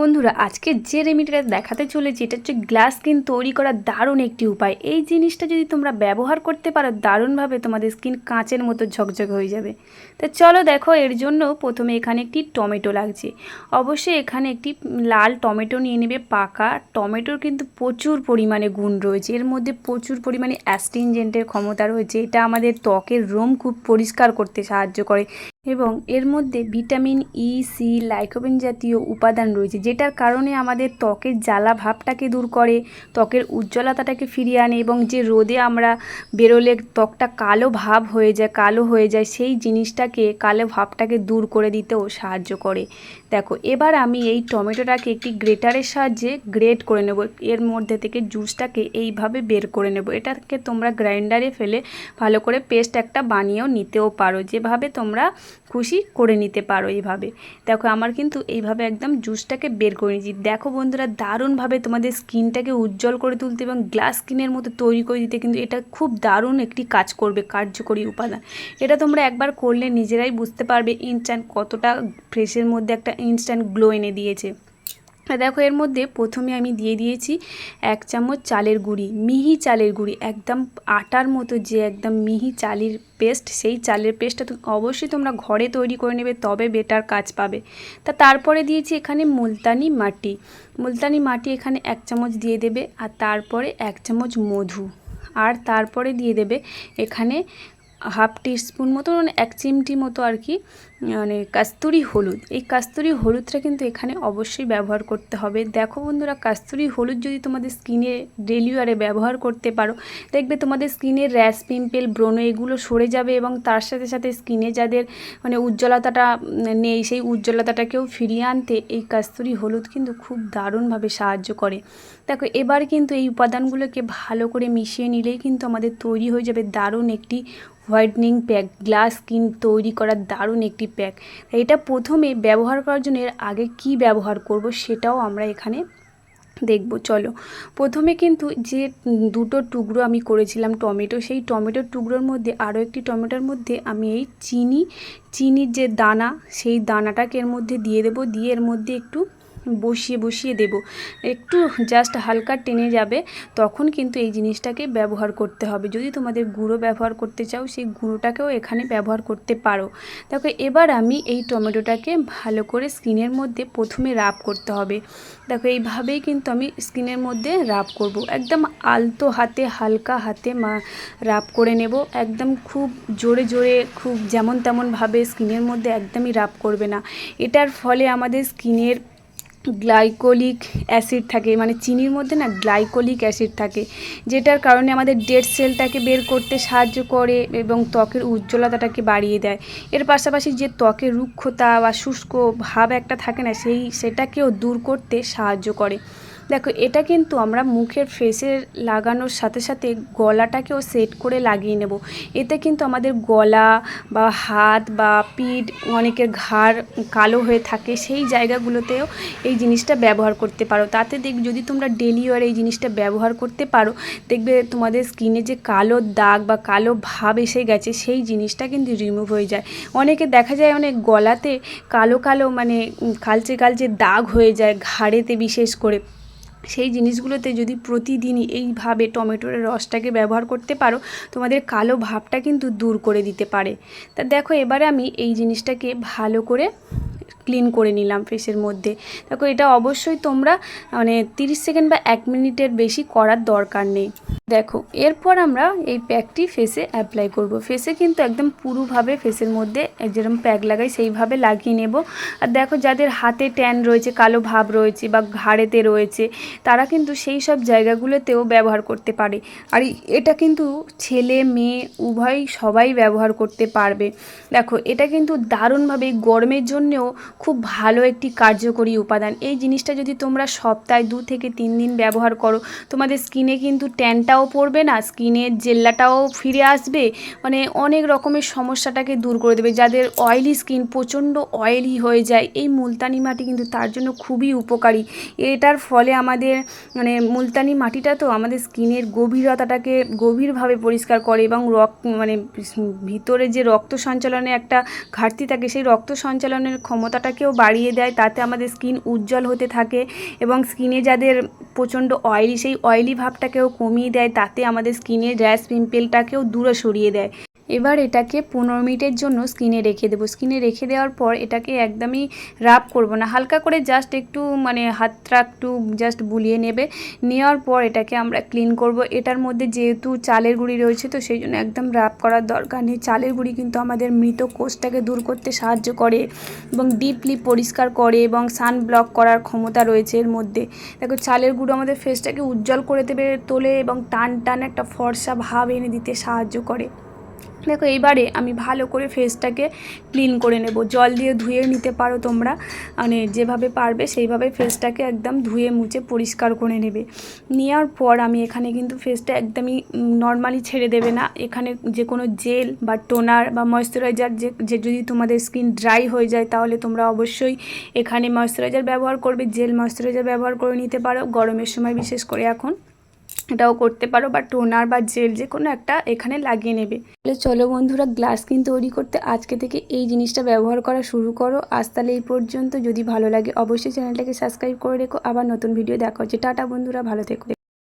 বন্ধুরা, আজকে যে রেমিডিটা দেখাতে চলেছি, এটা হচ্ছে গ্লাস স্কিন তৈরি করার দারুণ একটি উপায়। এই জিনিসটা যদি তোমরা ব্যবহার করতে পারো, দারুণভাবে তোমাদের স্কিন কাঁচের মতো ঝকঝক হয়ে যাবে। তো চলো দেখো, এর জন্য প্রথমে এখানে একটি টমেটো লাগছে। অবশ্যই এখানে একটি লাল টমেটো নিয়ে নেবে, পাকা। টমেটোর কিন্তু প্রচুর পরিমাণে গুণ রয়েছে। এর মধ্যে প্রচুর পরিমাণে অ্যাস্টিনজেন্টের ক্ষমতা রয়েছে। এটা আমাদের ত্বকের রোম খুব পরিষ্কার করতে সাহায্য করে। এবং এর মধ্যে ভিটামিন ই সি লাইকোপেন জাতীয় উপাদান রয়েছে, যেটার কারণে আমাদের ত্বকের জ্বালা ভাবটাকে দূর করে, ত্বকের উজ্জ্বলতাটাকে ফিরিয়ে আনে এবং যে রোদে আমরা বেরোলে ত্বকটা কালো ভাব হয়ে যায়, কালো হয়ে যায়, সেই জিনিসটাকে, কালো ভাবটাকে দূর করে দিতেও সাহায্য করে। দেখো, এবার আমি এই টমেটোটাকে একটি গ্রেটারের সাহায্যে গ্রেট করে নেব। এর মধ্যে থেকে জুসটাকে এইভাবে বের করে নেব। এটাকে তোমরা গ্রাইন্ডারে ফেলে ভালো করে পেস্ট একটা বানিয়েও নিতেও পারো। যেভাবে তোমরা খুশি করে নিতে পারো এইভাবে। দেখো আমার কিন্তু এইভাবে একদম জুসটাকে বের করে নিয়েছি। দেখো বন্ধুরা, দারুণভাবে তোমাদের স্কিনটাকে উজ্জ্বল করে তুলতে এবং গ্লাস স্কিনের মতো তৈরি করে দিতে কিন্তু এটা খুব দারুণ একটি কাজ করবে, কার্যকরী উপাদান। এটা তোমরা একবার করলে নিজেরাই বুঝতে পারবে ইনস্ট্যান্ট কতটা ফ্রেশের মধ্যে একটা ইনস্ট্যান্ট গ্লো এনে দিয়েছে। দেখো, এর মধ্যে প্রথমে আমি দিয়ে দিয়েছি এক চামচ চালের গুঁড়ি, মিহি চালের গুঁড়ি, একদম আটার মতো যে একদম মিহি চালের পেস্ট, সেই চালের পেস্টটা তো অবশ্যই তোমরা ঘরে তৈরি করে নেবে, তবে বেটার কাজ পাবে। তা তারপরে দিয়েছি এখানে মুলতানি মাটি মুলতানি মাটি এখানে এক চামচ দিয়ে দেবে, আর তারপরে এক চামচ মধু, আর তারপরে দিয়ে দেবে এখানে হাফ টিস্পুন মতো মানে এক চিমটি মতো আর কি মানে কাস্তুরি হলুদ। এই কাস্তুরি হলুদটা কিন্তু এখানে অবশ্যই ব্যবহার করতে হবে। দেখো বন্ধুরা, কাস্তুরি হলুদ যদি তোমাদের স্কিনে ডেলি ওয়ারে ব্যবহার করতে পারো, দেখবে তোমাদের স্কিনের র্যাশ পিম্পেল ব্রণ এগুলো সরে যাবে এবং তার সাথে সাথে স্কিনে যাদের মানে উজ্জ্বলতাটা নেই, সেই উজ্জ্বলতাটাকেও ফিরিয়ে আনতে এই কাস্তুরি হলুদ কিন্তু খুব দারুণভাবে সাহায্য করে। দেখো, এবার কিন্তু এই উপাদানগুলোকে ভালো করে মিশিয়ে নিলেই কিন্তু আমাদের তৈরি হয়ে যাবে দারুণ একটি হোয়াইটনিং প্যাক গ্লাস স্কিন তৈরি করার দারুণ একটি প্যাক এটা প্রথমে ব্যবহার করার জন্য এর আগে কি ব্যবহার করব সেটাও আমরা এখানে দেখব। চলো, প্রথমে কিন্তু যে দুটো টুকরো আমি করেছিলাম টমেটো, সেই টমেটোর টুকরোর মধ্যে আরও একটি টমেটোর মধ্যে আমি এই চিনি, চিনির যে দানা, সেই দানাটাকে এর মধ্যে দিয়ে দেব। দিয়ে এর মধ্যে একটু বসিয়ে বসিয়ে দেব। একটু জাস্ট হালকা টেনে যাবে, তখন কিন্তু এই জিনিসটাকে ব্যবহার করতে হবে। যদি তোমাদের গুঁড়ো ব্যবহার করতে চাও, সেই গুঁড়োটাকেও এখানে ব্যবহার করতে পারো। দেখো, এবার আমি এই টমেটোটাকে ভালো করে স্কিনের মধ্যে প্রথমে রাব করতে হবে। দেখো, এইভাবেই কিন্তু আমি স্কিনের মধ্যে রাব করব। একদম আলতো হাতে, হালকা হাতে মা, রাব করে নেব। একদম খুব জোরে জোরে, খুব যেমন তেমনভাবে স্কিনের মধ্যে একদমই রাব করবে না। এটার ফলে আমাদের স্কিনের গ্লাইকোলিক অ্যাসিড থাকে মানে চিনির মধ্যে না গ্লাইকোলিক অ্যাসিড থাকে, যেটার কারণে আমাদের ডেড সেলটাকে বের করতে সাহায্য করে এবং ত্বকের উজ্জ্বলতাটাকে বাড়িয়ে দেয়। এর পাশাপাশি যে ত্বকের রুক্ষতা বা শুষ্ক ভাব একটা থাকে না, সেই সেটাকেও দূর করতে সাহায্য করে। দেখো, এটা কিন্তু আমরা মুখের ফেসে লাগানোর সাথে সাথে গলাটাকেও সেট করে লাগিয়ে নেব। এতে কিন্তু আমাদের গলা বা হাত বা পিঠ অনেকের ঘাড় কালো হয়ে থাকে, সেই জায়গাগুলোতেও এই জিনিসটা ব্যবহার করতে পারো। তাতে দেখ, যদি তোমরা ডেলি ওয়ার এই জিনিসটা ব্যবহার করতে পারো, দেখবে তোমাদের স্কিনে যে কালো দাগ বা কালো ভাব এসে গেছে, সেই জিনিসটা কিন্তু রিমুভ হয়ে যায়। অনেকে দেখা যায় অনেক গলাতে কালো কালো মানে কালচে কালচে দাগ হয়ে যায় ঘাড়েতে বিশেষ করে। সেই জিনিসগুলোতে যদি প্রতিদিনই এইভাবে টমেটোর রসটাকে ব্যবহার করতে পারো, তোমাদের কালো ভাবটা কিন্তু দূর করে দিতে পারে। তা দেখো, এবারে আমি এই জিনিসটাকে ভালো করে ক্লিন করে নিলাম ফেসের মধ্যে। দেখো, এটা অবশ্যই তোমরা মানে তিরিশ সেকেন্ড বা এক মিনিটের বেশি করার দরকার নেই। দেখো, এরপর আমরা এই প্যাকটি ফেসে অ্যাপ্লাই করব। ফেসে কিন্তু একদম পুরোভাবে ফেসের মধ্যে যেরকম প্যাক লাগাই, সেইভাবে লাগিয়ে নেব। আর দেখো, যাদের হাতে ট্যান রয়েছে, কালো ভাব রয়েছে বা ঘাড়েতে রয়েছে, তারা কিন্তু সেই সব জায়গাগুলোতেও ব্যবহার করতে পারে। আর এটা কিন্তু ছেলে, মেয়ে, উভয় সবাই ব্যবহার করতে পারবে। দেখো, এটা কিন্তু দারুণভাবে গরমের জন্যেও খুব ভালো একটি কার্যকরী উপাদান। এই জিনিসটা যদি তোমরা সপ্তাহে দু থেকে তিন দিন ব্যবহার করো, তোমাদের স্কিনে কিন্তু ট্যানটাও পড়বে না স্কিনের জেল্লাটাও ফিরে আসবে মানে অনেক রকমের সমস্যাটাকে দূর করে দেবে। যাদের অয়েলি স্কিন প্রচণ্ড অয়েলি হয়ে যায়, এই মুলতানি মাটি কিন্তু তার জন্য খুবই উপকারী। এটার ফলে আমাদের মানে মুলতানি মাটিটা তো আমাদের স্কিনের গভীরতাটাকে গভীরভাবে পরিষ্কার করে এবং রক্ত মানে ভিতরে যে রক্ত সঞ্চালনে একটা ঘাটতি থাকে, সেই রক্ত সঞ্চালনের ক্ষমতাটা ভাবটাকেও বাড়িয়ে দেয়, তাতে আমাদের স্কিন উজ্জ্বল হতে থাকে এবং স্কিনে যাদের প্রচণ্ড অয়েলি সেই অয়েলি ভাবটাকেও কমিয়ে দেয়, তাতে আমাদের স্কিনের র্যাশ পিম্পেলটাকেও দূরে সরিয়ে দেয়। এবার এটাকে পনেরো মিনিটের জন্য স্কিনে রেখে দেবো। স্কিনে রেখে দেওয়ার পর এটাকে একদমই রাব করব না। হালকা করে জাস্ট একটু মানে হাতটা একটু জাস্ট বুলিয়ে নেবে। নেওয়ার পর এটাকে আমরা ক্লিন করব। এটার মধ্যে যেহেতু চালের গুঁড়ি রয়েছে তো সেই জন্য একদম রাব করার দরকার নেই। চালের গুঁড়ি কিন্তু আমাদের মৃত কোষটাকে দূর করতে সাহায্য করে এবং ডিপলি পরিষ্কার করে এবং সান ব্লক করার ক্ষমতা রয়েছে এর মধ্যে। দেখো, চালের গুঁড়ো আমাদের ফেসটাকে উজ্জ্বল করে দেবে, তোলে এবং টান টান একটা ফর্সা ভাব এনে দিতে সাহায্য করে। দেখো, এইবারে আমি ভালো করে ফেসটাকে ক্লিন করে নেব। জল দিয়ে ধুয়ে নিতে পারো তোমরা। মানে যেভাবে পারবে সেইভাবে ফেসটাকে একদম ধুয়ে মুছে পরিষ্কার করে নেবে। নেওয়ার পর আমি এখানে কিন্তু ফেসটা একদমই নর্মালি ছেড়ে দেবে না। এখানে যে কোনো জেল বা টোনার বা ময়শ্চারাইজার যে যে যদি তোমাদের স্কিন ড্রাই হয়ে যায় তাহলে তোমরা অবশ্যই এখানে ময়শ্চারাইজার ব্যবহার করবে। জেল ময়শ্চারাইজার ব্যবহার করে নিতে পারো। গরমের সময় বিশেষ করে এখন। এটাও করতে পারো বা টোনার বা জেল যে কোনো একটা এখানে লাগিয়ে নেবে। তাহলে চলো বন্ধুরা, গ্লাস স্কিন তৈরি করতে আজকে থেকে এই জিনিসটা ব্যবহার করা শুরু করো। আজ তাহলে এই পর্যন্ত। যদি ভালো লাগে অবশ্যই চ্যানেলটাকে সাবস্ক্রাইব করে রেখো। আবার নতুন ভিডিও দেখো যে টাটা বন্ধুরা, ভালো থেকো।